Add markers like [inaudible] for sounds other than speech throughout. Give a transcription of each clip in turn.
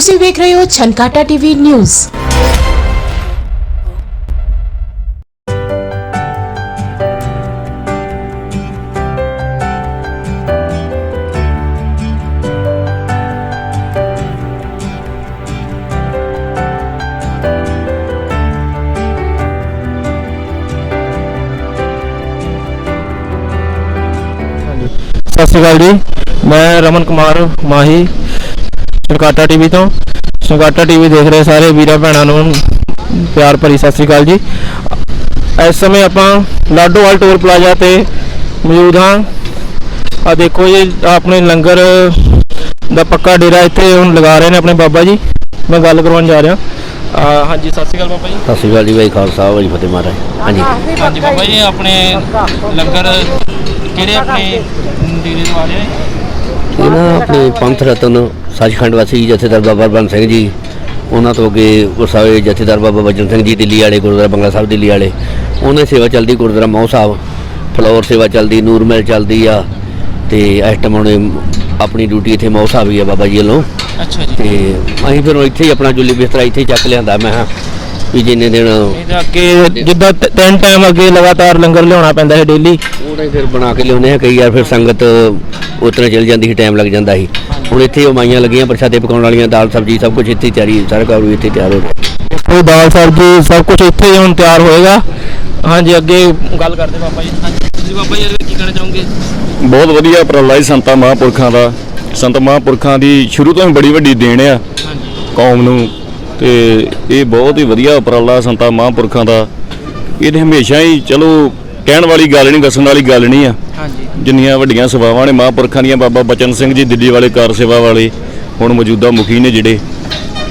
ਤੁਸੀਂ ਵੇਖ ਰਹੇ ਹੋ ਛਨਕਾਟਾ ਟੀਵੀ ਨਿਊਜ਼। ਸਤਿ ਸ਼੍ਰੀ ਅਕਾਲ ਜੀ। ਮੈਂ ਰਮਨ ਕੁਮਾਰ ਮਾਹੀ। ਸਰਕਾਟਾ ਟੀਵੀ ਤੋਂ। ਸਰਕਾਟਾ ਟੀਵੀ ਦੇਖ ਰਹੇ ਸਾਰੇ ਵੀਰਾਂ ਭੈਣਾਂ ਨੂੰ ਪਿਆਰ ਭਰੀ ਸਤਿ ਸ਼੍ਰੀ ਅਕਾਲ ਜੀ। ਇਸ ਸਮੇਂ ਆਪਾਂ ਲਾਡੋਵਾਲ ਟੋਲ ਪਲਾਜ਼ਾ ਤੇ ਮੌਜੂਦ ਹਾਂ। ਆ ਦੇਖੋ ਜੀ ਆਪਣੇ ਲੰਗਰ ਦਾ ਪੱਕਾ ਡੇਰਾ ਇੱਥੇ ਹੁਣ ਲਗਾ ਰਹੇ ਨੇ ਆਪਣੇ ਬਾਬਾ ਜੀ। ਮੈਂ ਗੱਲ ਕਰਵਾਉਣ ਜਾ ਰਿਹਾ। ਆ ਹਾਂਜੀ ਸਤਿ ਸ਼੍ਰੀ ਅਕਾਲ ਬਾਬਾ ਜੀ। ਸਤਿ ਸ਼੍ਰੀ ਅਕਾਲ ਜੀ ਬਾਈ ਖਾਲਸਾ ਵਾਹਿ ਫਤਿਹ ਮਹਾਰਾਜ। ਹਾਂਜੀ। ਹਾਂਜੀ ਬਾਬਾ ਜੀ ਆਪਣੇ ਲੰਗਰ ਕਿਹੜੇ ਆਪਣੇ ਡੇਰੇ ਦੇ ਵਾਲੇ ਇਹ ਨਾ ਆਪਣੇ ਪੰਥ ਰਤਨ ਸੱਚਖੰਡ ਵਾਸੀ ਜਥੇਦਾਰ ਬਾਬਾ ਬੰਦ ਸਿੰਘ ਜੀ ਉਹਨਾਂ ਤੋਂ ਅੱਗੇ ਗੁਰਸਾਹਿਬ ਜਥੇਦਾਰ ਬਾਬਾ ਬਜਨ ਸਿੰਘ ਜੀ ਦਿੱਲੀ ਵਾਲੇ ਗੁਰਦੁਆਰਾ ਬੰਗਲਾ ਸਾਹਿਬ ਦਿੱਲੀ ਵਾਲੇ। ਉਹਨਾਂ ਦੀ ਸੇਵਾ ਚੱਲਦੀ ਗੁਰਦੁਆਰਾ ਮੌ ਸਾਹਿਬ ਫਲੋਰ ਸੇਵਾ ਚੱਲਦੀ ਨੂਰ ਮਹਿਲ ਚੱਲਦੀ ਆ ਤੇ ਇਸ ਟਾਈਮ ਉਹਨੇ ਆਪਣੀ ਡਿਊਟੀ ਇੱਥੇ ਮੌ ਸਾਹਿਬ ਹੀ ਆ ਬਾਬਾ ਜੀ ਵੱਲੋਂ। ਅੱਛਾ ਜੀ। ਤੇ ਅਸੀਂ ਫਿਰ ਇੱਥੇ ਹੀ ਆਪਣਾ ਜੁੱਲੀ ਬਿਸਤਰਾ ਇੱਥੇ ਹੀ ਚੱਕ ਲਿਆਂਦਾ ਮੈਂ ਕਿਹਾ ਵੀ ਜਿੰਨੇ ਦਿਨ ਇਹਦੇ ਅੱਗੇ ਜਿੱਦਾਂ ਤ- ਤਿੰਨ ਟਾਈਮ ਅੱਗੇ ਲਗਾਤਾਰ ਲੰਗਰ ਲਿਆਉਣਾ ਪੈਂਦਾ ਹੈ ਡੇਲੀ ਉਹਨੇ ਫਿਰ ਬਣਾ ਕੇ ਲਿਆਉਂਦੇ ਆ ਕਈ ਵਾਰ ਫਿਰ ਸੰਗਤ ਉਤਰੇ ਚਲ ਜਾਂਦੀ ਸੀ ਟਾਈਮ ਲੱਗ ਜਾਂਦਾ ਸੀ। ਹੁਣ ਇੱਥੇ ਉਹ ਮਾਈਆਂ ਲੱਗੀਆਂ ਪ੍ਰਸ਼ਾਦੇ ਪਕਾਉਣ ਵਾਲੀਆਂ ਦਾਲ ਸਬਜ਼ੀ ਸਭ ਕੁਝ ਇੱਥੇ ਹੀ ਤਿਆਰੀ ਸਾਰਾ ਕੰਮ ਇੱਥੇ ਤਿਆਰ ਹੋ ਗਿਆ। ਕੋਈ ਦਾਲ ਸਬਜ਼ੀ ਸਭ ਕੁਝ ਇੱਥੇ ਹੀ ਹੁਣ ਤਿਆਰ ਹੋਏਗਾ। ਹਾਂਜੀ ਅੱਗੇ ਗੱਲ ਕਰਦੇ ਬਾਬਾ ਜੀ। ਹਾਂਜੀ ਤੁਸੀਂ ਬਾਬਾ ਜੀ ਕੀ ਕਹਿਣਾ ਚਾਹੋਗੇ? ਬਹੁਤ ਵਧੀਆ ਉਪਰਾਲਾ ਹੈ ਸੰਤਾਂ ਮਹਾਂਪੁਰਖਾਂ ਦਾ। ਸੰਤ ਮਹਾਂਪੁਰਖਾਂ ਦੀ ਸ਼ੁਰੂ ਤੋਂ ਹੀ ਬੜੀ ਵੱਡੀ ਦੇਣ ਆ। ਹਾਂਜੀ। ਕੌਮ ਨੂੰ ਤੇ ਇਹ ਬਹੁਤ ਹੀ ਵਧੀਆ ਉਪਰਾਲਾ ਸੰਤਾਂ ਮਹਾਂਪੁਰਖਾਂ ਦਾ। ਇਹਦੇ ਹਮੇਸ਼ਾ ਹੀ ਚਲੋ ਕਹਿਣ ਵਾਲੀ ਗੱਲ ਨਹੀਂ ਦੱਸਣ ਵਾਲੀ ਗੱਲ ਨਹੀਂ ਆ। ਹਾਂਜੀ। ਜਿੰਨੀਆਂ ਵੱਡੀਆਂ ਸੇਵਾਵਾਂ ਨੇ ਮਹਾਂਪੁਰਖਾਂ ਦੀਆਂ ਬਾਬਾ ਬਚਨ ਸਿੰਘ ਜੀ ਦਿੱਲੀ ਵਾਲੇ ਕਾਰ ਸੇਵਾ ਵਾਲੇ ਹੁਣ ਮੌਜੂਦਾ ਮੁਖੀ ਨੇ ਜਿਹੜੇ।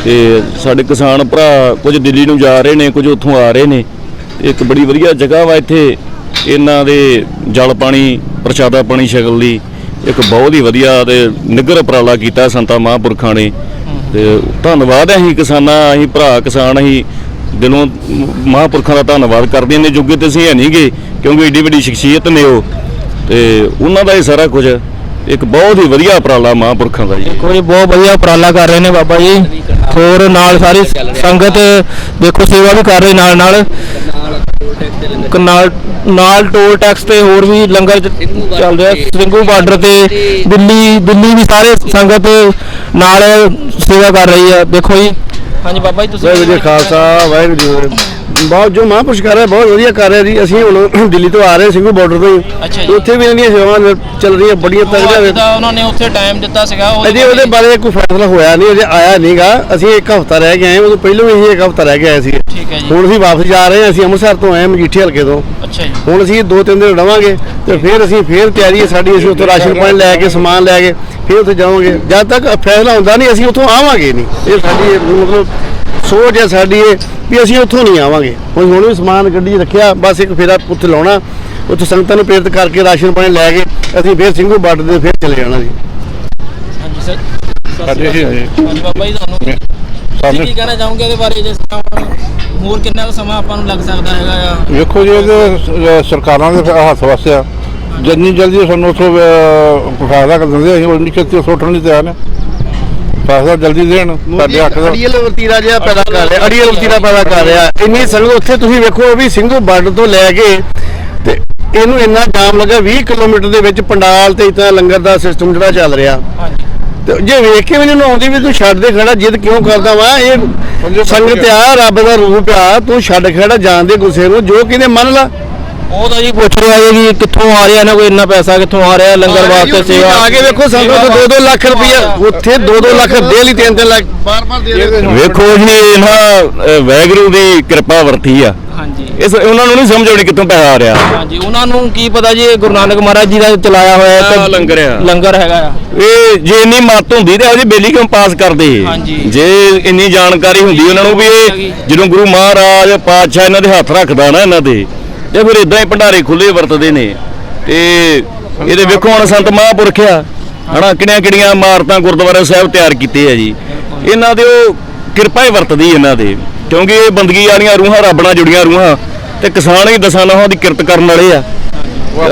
ਤੇ ਸਾਡੇ ਕਿਸਾਨ ਭਰਾ ਕੁਝ ਦਿੱਲੀ ਨੂੰ ਜਾ ਰਹੇ ਨੇ ਕੁਝ ਉੱਥੋਂ ਆ ਰਹੇ ਨੇ। ਇੱਕ ਬੜੀ ਵਧੀਆ ਜਗ੍ਹਾ ਵਾ ਇੱਥੇ ਇਹਨਾਂ ਦੇ ਜਲ ਪਾਣੀ ਪ੍ਰਸ਼ਾਦਾ ਪਾਣੀ ਛਕਣ ਲਈ। ਇੱਕ ਬਹੁਤ ਹੀ ਵਧੀਆ ਤੇ ਨਿੱਘਰ ਉਪਰਾਲਾ ਕੀਤਾ ਸੰਤਾਂ ਮਹਾਂਪੁਰਖਾਂ ਨੇ। ਤੇ ਧੰਨਵਾਦ ਹੈ ਅਸੀਂ ਕਿਸਾਨਾਂ, ਅਸੀਂ ਭਰਾ ਕਿਸਾਨ, ਅਸੀਂ ਦਿਲੋਂ ਮ- ਮਹਾਂਪੁਰਖਾਂ ਦਾ ਧੰਨਵਾਦ ਕਰਦੇ ਨੇ ਜੋਗੇ ਤੇ ਅਸੀਂ ਹੈ ਨਹੀਂਗੇ ਕਿਉਂਕਿ ਏਡੀ ਵੱਡੀ ਸ਼ਖਸੀਅਤ ਨੇ ਉਹ। ਤੇ ਉਹਨਾਂ ਦਾ ਹੀ ਸਾਰਾ ਕੁਝ ਇੱਕ ਬਹੁਤ ਹੀ ਵਧੀਆ ਉਪਰਾਲਾ ਮਹਾਂਪੁਰਖਾਂ ਦਾ ਜੀ। ਦੇਖੋ ਜੀ, ਬਹੁਤ ਵਧੀਆ ਉਪਰਾਲਾ ਕਰ ਰਹੇ ਨੇ ਬਾਬਾ ਜੀ। ਹੋਰ ਨਾਲ ਸਾਰੀ ਸੰਗਤ ਦੇਖੋ ਸੇਵਾ ਵੀ ਕਰ ਰਹੀ ਨਾਲ ਨਾਲ ਕ- ਨਾਲ ਟੋਲ ਟੈਕਸ ਤੇ ਹੋਰ ਵੀ ਲੰਗਰ ਚੱਲ ਰਿਹਾ। ਸਿੰਘੂ ਬਾਰਡਰ ਤੇ ਦਿੱਲੀ ਦਿੱਲੀ ਵੀ ਸਾਰੇ ਸੰਗਤ ਨਾਲ ਸੇਵਾ ਕਰ ਰਹੀ ਹੈ ਦੇਖੋ ਜੀ ਹਾਂਜੀ ਬਾਬਾ ਜੀ ਤੁਸੀਂ ਵਾਹਿਗੁਰੂ ਜੀ ਖਾਲਸਾ ਵਾਹਿਗੁਰੂ ਜੀ ਕੀ ਫਤਿਹ। ਬਹੁਤ ਜੋ ਮਹਾਂਪੁਰਸ਼ ਕਰ ਰਿਹਾ ਬਹੁਤ ਵਧੀਆ ਕਰ ਰਿਹਾ ਜੀ। ਅਸੀਂ ਹੁਣ [coughs] ਦਿੱਲੀ ਤੋਂ ਆ ਰਹੇ ਸਿੰਘੂ ਬਾਰਡਰ ਤੋਂ ਹੀ। ਅੱਛਾ ਜੀ। ਉੱਥੇ ਵੀ ਇਹਨਾਂ ਦੀਆਂ ਸੇਵਾਵਾਂ ਚੱਲ ਰਹੀਆਂ ਬੜੀਆਂ ਤਗੜੀਆਂ ਜਿੱਦਾਂ ਉਹਨਾਂ ਨੇ ਉੱਥੇ ਟਾਈਮ ਦਿੱਤਾ ਸੀਗਾ ਅਜੇ ਉਹਦੇ ਬਾਰੇ ਕੋਈ ਫੈਸਲਾ ਹੋਇਆ ਨਹੀਂ ਅਜੇ ਆਇਆ ਨਹੀਂਗਾ। ਅਸੀਂ ਇੱਕ ਹਫਤਾ ਰਹਿ ਕੇ ਆਏ ਉਦੋਂ ਪਹਿਲਾਂ ਵੀ ਅਸੀਂ ਇੱਕ ਹਫਤਾ ਰਹਿ ਕੇ ਆਏ ਸੀ ਠੀਕ ਹੈ ਜੀ। ਹੁਣ ਅਸੀਂ ਵਾਪਸ ਜਾ ਰਹੇ ਹਾਂ ਅਸੀਂ ਅੰਮ੍ਰਿਤਸਰ ਤੋਂ ਆਏ ਹਾਂ, ਮਜੀਠੇ ਹਲਕੇ ਤੋਂ। ਅੱਛਾ ਜੀ। ਹੁਣ ਅਸੀਂ ਦੋ ਤਿੰਨ ਦਿਨ ਰਵਾਂਗੇ ਤੇ ਫਿਰ ਅਸੀਂ ਫਿਰ ਤਿਆਰੀ ਹੈ ਸਾਡੀ ਅਸੀਂ ਉੱਥੋਂ ਰਾਸ਼ਨ ਪਾਣੀ ਲੈ ਕੇ ਸਮਾਨ ਲੈ ਕੇ। ਫਿਰ ਉੱਥੇ ਜਾਵਾਂਗੇ। ਜਦ ਤੱਕ ਫੈਸਲਾ ਹੁੰਦਾ ਨਹੀਂ ਅਸੀਂ ਉੱਥੋਂ ਆਵਾਂਗੇ ਨਹੀਂ। ਇਹ ਸਾਡੀ ਇਹ ਮਤਲਬ ਸੋਚ ਹੈ ਸਾਡੀ ਇਹ ਵੀ ਅਸੀਂ ਉੱਥੋਂ ਨਹੀਂ ਆਵਾਂਗੇ। ਹੁਣ ਹੁਣ ਵੀ ਸਮਾਨ ਗੱਡੀ 'ਚ ਰੱਖਿਆ ਬਸ ਇੱਕ ਫੇਰਾ ਉੱਥੇ ਲਾਉਣਾ। ਉੱਥੇ ਸੰਗਤਾਂ ਨੂੰ ਪ੍ਰੇਰਿਤ ਕਰਕੇ ਰਾਸ਼ਨ ਪਾਣੀ ਲੈ ਕੇ ਅਸੀਂ ਫਿਰ ਸਿੰਘੂ ਬਾਰਡਰ ਦੇ ਫਿਰ ਚਲੇ ਜਾਣਾ ਜੀ। ਹਾਂਜੀ ਸਰ। ਹਾਂਜੀ ਹਾਂਜੀ। ਬਾਬਾ ਜੀ ਤੁਹਾਨੂੰ ਤੁਸੀਂ ਕੀ ਕਹਿਣਾ ਚਾਹੋਗੇ ਇਹਦੇ ਬਾਰੇ? ਜਿਸ ਤਰ੍ਹਾਂ ਹੋਰ ਕਿੰਨਾ ਕੁ ਸਮਾਂ ਆਪਾਂ ਨੂੰ ਲੱਗ ਸਕਦਾ ਹੈਗਾ ਆ ਵੇਖੋ ਜੀ ਇਹ ਸਰਕਾਰਾਂ ਦੇ ਹੱਥ ਜਿੰਨੀ ਜਲਦੀ ਸਾਨੂੰ ਉਥੋਂ ਫੈਸਲਾ ਕਰ ਦਿੰਦੇ ਅਸੀਂ ਉਨੀ ਛੇਤੀ ਉੱਠਣ ਲਈ ਤਿਆਰ ਨੇ। ਫੈਸਲਾ ਜਲਦੀ ਦੇਣ ਸਾਡੇ ਹੱਕ ਦਾ। ਅੜੀਅਲ ਵਤੀਰਾ ਜਿਹਾ ਪੈਦਾ ਕਰ ਰਿਹਾ ਅੜੀਅਲ ਵਤੀਰਾ ਪੈਦਾ ਕਰ ਰਿਹਾ। ਇੰਨੀ ਸੰਗਤ ਉੱਥੇ ਤੁਸੀਂ ਵੇਖੋ ਵੀ ਸਿੰਘੂ ਬਾਰਡਰ ਤੋਂ ਲੈ ਕੇ ਤੇ ਇਹਨੂੰ ਇੰਨਾ ਜਾਮ ਲੱਗਾ 20 ਕਿਲੋਮੀਟਰ ਦੇ ਵਿੱਚ ਪੰਡਾਲ ਤੇ ਇਤਨਾ ਲੰਗਰ ਦਾ ਸਿਸਟਮ ਜਿਹੜਾ ਚੱਲ ਰਿਹਾ। ਤੇ ਜੇ ਵੇਖ ਕੇ ਨਹੀਂ ਆਉਂਦੀ ਵੀ ਤੂੰ ਛੱਡ ਦੇ ਖੜਾ ਜਿੱਦ ਕਿਉਂ ਕਰਦਾ ਵਾ? ਇਹ ਸੰਗਤ ਆ ਰੱਬ ਦਾ ਰੂਪ ਆ ਤੂੰ ਛੱਡ ਖੜਾ ਜਾਣ ਦੇ ਗੁੱਸੇ ਨੂੰ ਜੋ ਕਿਤੇ ਮੰਨ ਲਾ। ਉਹ ਤਾਂ ਜੀ ਪੁੱਛ ਰਿਹਾ ਹੈ ਕਿ ਕਿੱਥੋਂ ਆ ਰਿਹਾ ਨਾ ਕੋਈ ਇੰਨਾ ਪੈਸਾ ਕਿੱਥੋਂ ਆ ਰਿਹਾ ਲੰਗਰ ਵਾਸਤੇ ਸੇਵਾ। ਆ ਕੇ ਵੇਖੋ ਸੰਗਤ 2-2 ਲੱਖ ਰੁਪਇਆ ਉੱਥੇ 2-2 ਲੱਖ ਡੇਲੀ 3-3 ਲੱਖ। ਬਾਰ-ਬਾਰ ਦੇ ਰਹੇ ਵੇਖੋ। ਜੀ ਇਹਨਾਂ ਅ, ਵਾਹਿਗੁਰੂ ਦੀ ਕਿਰਪਾ ਵਰਤੀ ਆ। ਹਾਂਜੀ। ਇਸ ਉਹਨਾਂ ਨੂੰ ਨਹੀਂ ਸਮਝ ਆਉਣੀ ਕਿੱਥੋਂ ਪੈਸਾ ਆ ਰਿਹਾ। ਹਾਂਜੀ ਉਹਨਾਂ ਨੂੰ ਕੀ ਪਤਾ ਜੀ ਇਹ ਗੁਰੂ ਨਾਨਕ ਮਹਾਰਾਜ ਜੀ ਦਾ ਚਲਾਇਆ ਹੋਇਆ ਆਹ ਲੰਗਰ ਆ। ਲੰਗਰ ਹੈਗਾ ਆ। ਇਹ ਜੇ ਇੰਨੀ ਮੱਤ ਹੁੰਦੀ ਤੇ ਉਹਦੀ ਬੇਲੀ ਕਿਉਂ ਪਾਸ ਕਰਦੇ ਹਾਂਜੀ। ਜੇ ਇੰਨੀ ਜਾਣਕਾਰੀ ਹੁੰਦੀ ਉਹਨਾਂ ਨੂੰ ਵੀ ਇਹ ਜਦੋਂ ਗੁਰੂ ਮਹਾਰਾਜ ਪਾਤਸ਼ਾਹ ਇਹਨਾਂ ਦੇ ਹੱਥ ਰੱਖਦਾ ਨਾ ਇਹਨਾਂ ਦੇ ਤੇ ਫਿਰ ਇਦਾਂ ਹੀ ਭੰਡਾਰੇ ਖੁੱਲੇ ਵਰਤਦੇ ਨੇ ਤੇ ਇਹਦੇ ਵੇਖੋ ਹੁਣ ਸੰਤ ਮਹਾਂਪੁਰਖ ਆ ਹਨਾ ਕਿਹੜੀਆਂ ਕਿਹੜੀਆਂ ਇਮਾਰਤਾਂ ਗੁਰਦੁਆਰਾ ਸਾਹਿਬ ਤਿਆਰ ਕੀਤੇ ਆ ਜੀ। ਇਹਨਾਂ ਦੇ ਉਹ ਕਿਰਪਾ ਹੀ ਵਰਤਦੀ ਇਹਨਾਂ ਦੇ ਕਿਉਂਕਿ ਇਹ ਬੰਦਗੀ ਵਾਲੀਆਂ ਰੂਹਾਂ ਰੱਬ ਨਾਲ ਜੁੜੀਆਂ ਰੂਹਾਂ ਤੇ ਕਿਸਾਨ ਹੀ ਦਸਾਂ ਨਹਾਂ ਦੀ ਕਿਰਤ ਕਰਨ ਵਾਲੇ ਆ।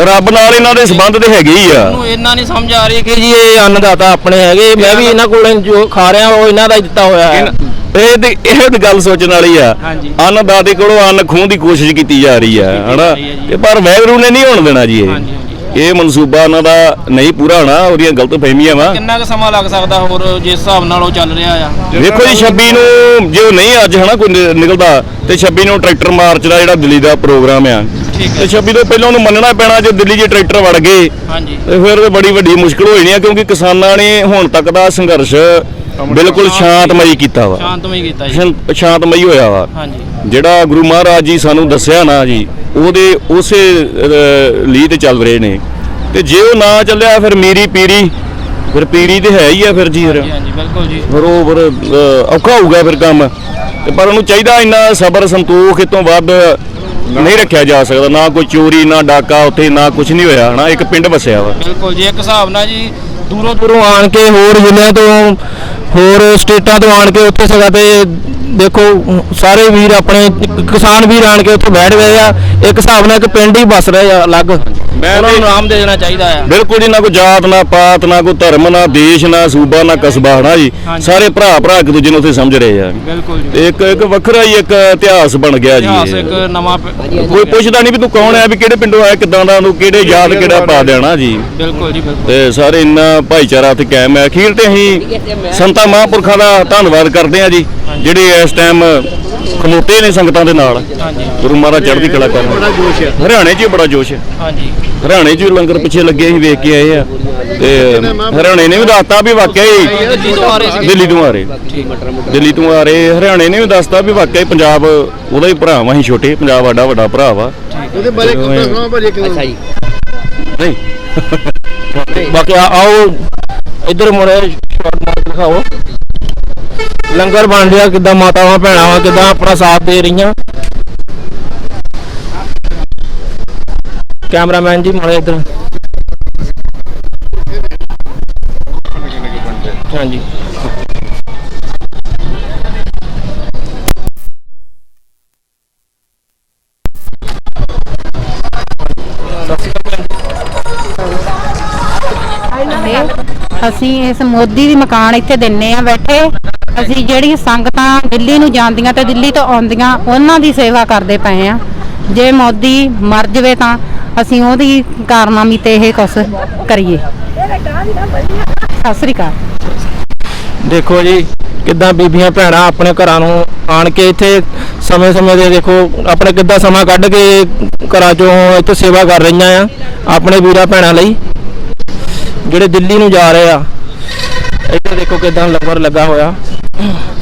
ਰੱਬ ਨਾਲ ਇਹਨਾਂ ਦੇ ਸੰਬੰਧ ਤੇ ਹੈਗੇ ਹੀ ਆ। ਨੂੰ ਇਹਨਾਂ ਨਹੀਂ ਸਮਝ ਆ ਰਹੀ ਕਿ ਜੀ ਇਹ ਅੰਨਦਾਤਾ ਆਪਣੇ ਹੈਗੇ ਮੈਂ ਵੀ ਇਹਨਾਂ ਕੋਲੋਂ ਜੋ ਖਾ ਰਿਹਾ ਉਹ ਇਹਨਾਂ ਦਾ ਹੀ ਦਿੱਤਾ ਹੋਇਆ ਹੈ। ਇਹ ਤੇ ਇਹ ਤੇ ਗੱਲ ਸੋਚਣ ਵਾਲੀ ਆ। ਹਾਂਜੀ। ਅੰਨਦਾਤੇ ਕੋਲੋਂ ਅੰਨ ਖੋਹਣ ਦੀ ਕੋਸ਼ਿਸ਼ ਕੀਤੀ ਜਾ ਰਹੀ ਆ ਹਨਾ? ਰਹੀ ਹੈ ਜੀ। ਤੇ ਪਰ ਵੈਗਰੂ ਨੇ ਨਹੀਂ ਹੋਣ ਦੇਣਾ ਜੀ ਇਹ। ਹਾਂਜੀ, ਇਹ ਮਨਸੂਬਾ ਉਹਨਾਂ ਦਾ ਨਹੀਂ ਪੂਰਾ ਹੋਣਾ ਉਹਦੀਆਂ ਗਲਤ ਫਹਿਮੀਆਂ ਵਾ। ਕਿੰਨਾ ਕੁ ਸਮਾਂ ਲੱਗ ਸਕਦਾ ਹੋਰ ਜਿਸ ਹਿਸਾਬ ਨਾਲ ਉਹ ਚੱਲ ਰਿਹਾ ਆ? ਵੇਖੋ ਜੀ 26 ਨੂੰ ਜੇ ਉਹ ਨਹੀਂ ਅੱਜ ਹਨਾ ਕੋਈ ਨਿ- ਨਿਕਲਦਾ ਤੇ 26 ਨੂੰ ਟਰੈਕਟਰ ਮਾਰਚ ਦਾ ਜਿਹੜਾ ਦਿੱਲੀ ਦਾ ਪ੍ਰੋਗਰਾਮ ਆ। ਠੀਕ ਹੈ ਤੇ 26 ਤੋਂ ਪਹਿਲਾਂ ਉਹਨੂੰ ਮੰਨਣਾ ਪੈਣਾ ਜੇ ਦਿੱਲੀ 'ਚ ਟਰੈਕਟਰ ਵੜ ਗਏ ਹਾਂਜੀ। ਤੇ ਫਿਰ ਤੇ ਬੜੀ ਵੱਡੀ ਮੁਸ਼ਕਲ ਹੋ ਜਾਣੀ ਆ ਕਿਉਂਕਿ ਕਿਸਾਨਾਂ ਨੇ ਹੁਣ ਤੱਕ ਦਾ ਸੰਘਰਸ਼ ਬਿਲਕੁਲ ਸ਼ਾਂਤਮਈ ਕੀਤਾ ਵਾ। ਸ਼ਾਂਤਮਈ ਕੀਤਾ ਜੀ। ਸ਼ਾਂਤਮਈ ਹੋਇਆ ਵਾ। ਹਾਂਜੀ। ਜਿਹੜਾ ਗੁਰੂ ਮਹਾਰਾਜ ਜੀ ਸਾਨੂੰ ਦੱਸਿਆ ਨਾ ਜੀ ਉਹਦੇ ਉਸੇ ਲੀਹ ਤੇ ਚੱਲ ਰਹੇ ਨੇ। ਤੇ ਜੇ ਉਹ ਨਾ ਚੱਲਿਆ ਫਿਰ ਮੀਰੀ ਪੀਰੀ ਫਿਰ ਪੀਰੀ ਤੇ ਹੈ ਹੀ ਆ ਫਿਰ ਜੀ ਫਿਰ। ਹਾਂਜੀ ਬਿਲਕੁਲ ਜੀ। ਫਿਰ ਉਹ ਫਿਰ ਔਖਾ ਹੋਊਗਾ ਫਿਰ ਕੰਮ। ਤੇ ਪਰ ਉਹਨੂੰ ਚਾਹੀਦਾ ਇੰਨਾ ਸਬਰ ਸੰਤੋਖ ਇਹ ਤੋਂ ਵੱਧ ਨਹੀਂ ਰੱਖਿਆ ਜਾ ਸਕਦਾ। ਨਾ ਕੋਈ ਚੋਰੀ ਨਾ ਡਾਕਾ ਉੱਥੇ ਨਾ ਕੁਝ ਨਹੀਂ ਹੋਇਆ। ਹਨਾ ਇੱਕ ਪਿੰਡ ਵਸਿਆ ਵਾ। ਬਿਲਕੁਲ ਜੀ ਇੱਕ ਹਿਸਾਬ ਨਾਲ ਜੀ ਦੂਰੋਂ ਦੂਰੋਂ ਆਣ ਕੇ ਹੋਰ ਜ਼ਿਲ੍ਹਿਆਂ ਤੋਂ ਹੋਰ ਸਟੇਟਾਂ ਤੋਂ ਆਣ ਕੇ ਉੱਥੇ ਸਗਾ ਤੇ ਦੇਖੋ, ਸਾਰੇ ਵੀਰ ਆਪਣੇ ਕਿਸਾਨ ਵੀਰ ਆਣ ਕੇ ਉੱਥੇ ਬੈਠ ਗਏ ਆ। ਇੱਕ ਹਿਸਾਬ ਨਾਲ ਇੱਕ ਪਿੰਡ ਹੀ ਬਸ ਰਹੇ ਆ ਅਲੱਗ। ਮੈਂ ਉਹਨਾਂ ਨੂੰ ਤੇ- ਨਾਮ ਦੇ ਦੇਣਾ ਚਾਹੀਦਾ ਆ। ਬਿਲਕੁਲ ਜੀ ਨਾ ਕੋਈ ਜਾਤ ਨਾ ਪਾਤ ਨਾ ਕੋਈ ਧਰਮ ਨਾ ਦੇਸ਼ ਨਾ ਸੂਬਾ ਨਾ ਕਸਬਾ ਹਨਾ ਜੀ। ਸਾਰੇ ਭਰਾ ਭਰਾ ਇੱਕ ਦੂਜੇ ਨੂੰ ਉੱਥੇ ਸਮਝ ਰਹੇ ਆ। ਬਿਲਕੁਲ ਜੀ ਤੇ ਇੱਕ ਇੱਕ ਵੱਖਰਾ ਹੀ ਇੱਕ ਇਤਿਹਾਸ ਬਣ ਗਿਆ ਜੀ ਇਤਿਹਾਸ। ਇੱਕ ਨਵਾਂ ਕੋਈ ਪੁੱਛਦਾ ਨਹੀਂ ਵੀ ਤੂੰ ਕੌਣ ਹੈ ਵੀ ਕਿਹੜੇ ਪਿੰਡੋਂ ਆਇਆ ਕਿਦਾਂ ਦਾ ਨੂੰ ਕਿਹੜੇ ਯਾਦ ਕਿਹੜਾ ਪਾ ਦੇਣਾ ਜੀ। ਬਿਲਕੁਲ ਜੀ ਬਿਲਕੁਲ। ਤੇ ਸਾਰੇ ਇੰਨਾ ਭਾਈਚਾਰਾ ਉੱਥੇ ਕਾਇਮ ਹੈ ਅਖੀਰ ਤੇ ਅਸੀਂ ਸੰਤਾਂ ਮਹਾਂਪੁਰਖਾਂ ਦਾ ਧੰਨਵਾਦ ਕਰਦੇ ਹਾਂ ਜੀ ਜਿਹੜੇ ਇਸ ਟਾਈਮ ਖਲੋਤੇ ਨੇ ਸੰਗਤਾਂ ਦੇ ਨਾਲ। ਹਾਂਜੀ। ਗੁਰੂ ਮਹਾਰਾਜ ਚੜ੍ਹਦੀ ਕਲਾ ਕਰਨ। ਬੜਾ ਜੋਸ਼ ਹੈ ਹਰਿਆਣੇ 'ਚ ਵੀ ਬੜਾ ਜੋਸ਼ ਹੈ ਹਾਂਜੀ। ਹਰਿਆਣੇ 'ਚ ਵੀ ਲੰਗਰ ਪਿੱਛੇ ਲੱਗੇ ਅਸੀਂ ਵੇਖ ਕੇ ਆਏ ਆ। ਤੇ ਹਰਿਆਣੇ ਨੇ ਵੀ ਦੱਸਤਾ ਵੀ ਵਾਕਿਆ ਹੀ ਦਿੱਲੀ ਤੋਂ ਆ ਰਹੇ ਸੀ ਦਿੱਲੀ ਤੋਂ ਆ ਰਹੇ। ਦਿੱਲੀ ਤੋਂ ਆ ਰਹੇ। ਹਰਿਆਣੇ ਨੇ ਵੀ ਦੱਸਤਾ ਵੀ ਵਾਕਿਆ ਹੀ ਪੰਜਾਬ ਉਹਦਾ ਹੀ ਭਰਾ ਵਾ ਅਸੀਂ ਛੋਟੇ ਪੰਜਾਬ ਸਾਡਾ ਵੱਡਾ ਭਰਾ ਵਾ। ਉਹਦੇ ਬਾਰੇ ਇਹ- ਦੱਸਣਾ ਭਾਜੀ ਕਿਉਂ ਅੱਛਾ ਜੀ। ਨਹੀਂ। ਬਾਕੀ ਆਓ। ਇੱਧਰ ਮੁੜੇ ਸ਼ਾਰਟ ਮਾਰ ਦਿਖਾਓ। ਲੰਗਰ ਬਣ ਰਿਹਾ, ਕਿੱਦਾਂ ਮਾਤਾਵਾਂ, ਭੈਣਾਂ ਵਾ ਕਿੱਦਾਂ ਆਪਣਾ ਸਾਥ ਦੇ ਰਹੀਆਂ? ਕੈਮਰਾਮੈਨ ਜੀ, ਮਾੜੇ ਇੱਧਰ। ਹਾਂਜੀ। ਅਸੀਂ ਇਸ ਮੋਦੀ ਦੀ ਮਕਾਨ ਇੱਥੇ ਦਿੰਨੇ ਆ, ਬੈਠੇ। ਅਸੀਂ ਜਿਹੜੀ ਸੰਗਤਾਂ ਦਿੱਲੀ ਨੂੰ ਜਾਂਦੀਆਂ ਤੇ ਦਿੱਲੀ ਤੋਂ ਆਉਂਦੀਆਂ, ਉਹਨਾਂ ਦੀ ਸੇਵਾ ਕਰਦੇ ਪਏ ਆ ਜੇ ਮੋਦੀ ਮਰ ਜਵੇ ਤਾਂ ਅਸੀਂ ਉਹਦੀ ਕਾਰਨਾਮੀ ਤੇ ਇਹ ਕੁਛ ਕਰੀਏ। ਸਤਿ ਸ੍ਰੀ ਅਕਾਲ। ਦੇਖੋ ਜੀ, ਕਿੱਦਾਂ ਬੀਬੀਆਂ ਭੈਣਾਂ ਆਪਣੇ ਘਰਾਂ ਨੂੰ ਆਣ ਕੇ ਇੱਥੇ ਸਮੇਂ-ਸਮੇਂ ਦੇ ਦੇਖੋ, ਆਪਣੇ ਕਿੱਦਾਂ ਸਮਾਂ ਕੱਢ ਕੇ ਘਰਾਂ ਚੋਂ ਇੱਥੇ ਸੇਵਾ ਕਰ ਰਹੀਆਂ ਆ, ਆਪਣੇ ਵੀਰਾਂ ਭੈਣਾਂ ਲਈ, ਜਿਹੜੇ ਦਿੱਲੀ ਨੂੰ ਜਾ ਰਹੇ ਆ। ਇੱਥੇ ਦੇਖੋ ਕਿੱਦਾਂ ਲੰਗਰ ਲੱਗਾ ਹੋਇਆ। Ugh.